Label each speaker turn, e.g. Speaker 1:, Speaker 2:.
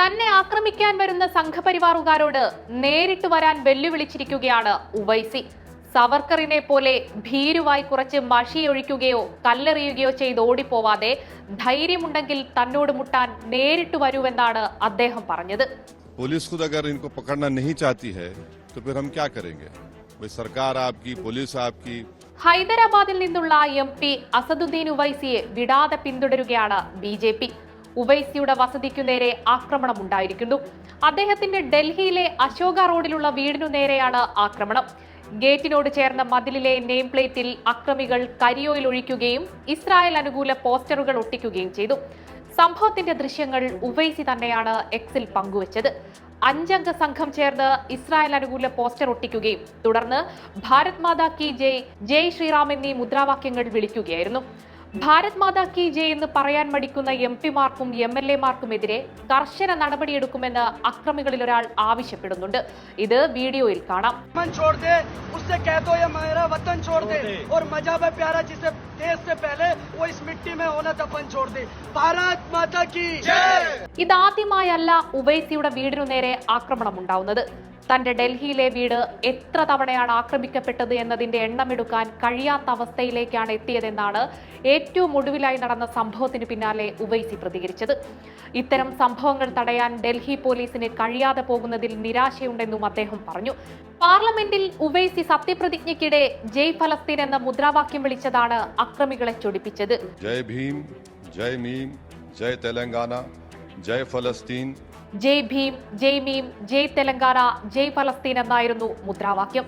Speaker 1: തന്നെ ആക്രമിക്കാൻ വരുന്ന സംഘപരിവാറുകാരോട് നേരിട്ട് വരാൻ വെല്ലുവിളിച്ചിരിക്കുകയാണ് ഉവൈസി സവർക്കറിനെ പോലെ ഭീരുവായി കുറച്ച് മഷിയൊഴിക്കുകയോ കല്ലെറിയുകയോ ചെയ്ത് ഓടിപ്പോവാതെ ധൈര്യമുണ്ടെങ്കിൽ തന്നോട് മുട്ടാൻ നേരിട്ട് വരൂവെന്നാണ് അദ്ദേഹം പറഞ്ഞത്
Speaker 2: पुलिस खुद अगर इनको पकड़ना नहीं चाहती है तो फिर हम क्या करेंगे भाई सरकार आपकी पुलिस आपकी
Speaker 1: ഹൈദരാബാദിൽ നിന്നുള്ള എം പി അസദുദ്ദീൻ ഉവൈസിയെ വിടാതെ പിന്തുടരുകയാണ് ബി ജെ പി ഉവൈസിയുടെ വസതിക്കു നേരെ ആക്രമണമുണ്ടായിരിക്കുന്നു. അദ്ദേഹത്തിന്റെ ഡൽഹിയിലെ അശോക റോഡിലുള്ള വീടിനു നേരെയാണ് ആക്രമണം. ഗേറ്റിനോട് ചേർന്ന മതിലിലെ നെയിം പ്ലേറ്റിൽ അക്രമികൾ കരിയോയിൽ ഒഴിക്കുകയും ഇസ്രായേൽ അനുകൂല പോസ്റ്ററുകൾ ഒട്ടിക്കുകയും ചെയ്തു. സംഭവത്തിന്റെ ദൃശ്യങ്ങൾ ഉവൈസി തന്നെയാണ് എക്സിൽ പങ്കുവച്ചത്. അഞ്ചംഗ സംഘം ചേർന്ന് ഇസ്രായേൽ അനുകൂല പോസ്റ്റർ ഒട്ടിക്കുകയും തുടർന്ന് ഭാരത് മാതാ കി ജയ് ജയ് ശ്രീറാം എന്നീ മുദ്രാവാക്യങ്ങൾ വിളിക്കുകയായിരുന്നു. ഭാരത് മാതാ കി ജെ എന്ന് പറയാൻ മടിക്കുന്ന എം പിമാർക്കും എം എൽ എ മാർക്കും എതിരെ കർശന നടപടിയെടുക്കുമെന്ന് അക്രമികളിൽ ഒരാൾ ആവശ്യപ്പെടുന്നുണ്ട്. ഇത് വീഡിയോയിൽ കാണാം. ഇതാദ്യമായല്ല ഉവൈസിയുടെ വീടിനു നേരെ ആക്രമണം ഉണ്ടാവുന്നത് തന്റെ ഡൽഹിയിലെ വീട് എത്ര തവണയാണ് ആക്രമിക്കപ്പെട്ടത് എന്നതിന്റെ എണ്ണമെടുക്കാൻ കഴിയാത്ത അവസ്ഥയിലേക്കാണ് എത്തിയതെന്നാണ് ഏറ്റവും ഒടുവിലായി നടന്ന സംഭവത്തിന് പിന്നാലെ ഉവൈസി പ്രതികരിച്ചത്. ഇത്തരം സംഭവങ്ങൾ തടയാൻ ഡൽഹി പോലീസിന് കഴിയാതെ പോകുന്നതിൽ നിരാശയുണ്ടെന്നും അദ്ദേഹം പറഞ്ഞു. പാർലമെന്റിൽ ഉവൈസി സത്യപ്രതിജ്ഞയ്ക്കിടെ ജയ് ഫലസ്തീൻ എന്ന മുദ്രാവാക്യം വിളിച്ചതാണ് അക്രമികളെ ചൊടിപ്പിച്ചത്.
Speaker 2: ജയ് ഭീം ജയ് മീം ജയ് തെലങ്കാന ജയ് ഫലസ്തീൻ
Speaker 1: ജയ് ഭീം ജയ് മീം ജയ് തെലങ്കാന ജയ് ഫലസ്തീൻ എന്നായിരുന്നു മുദ്രാവാക്യം.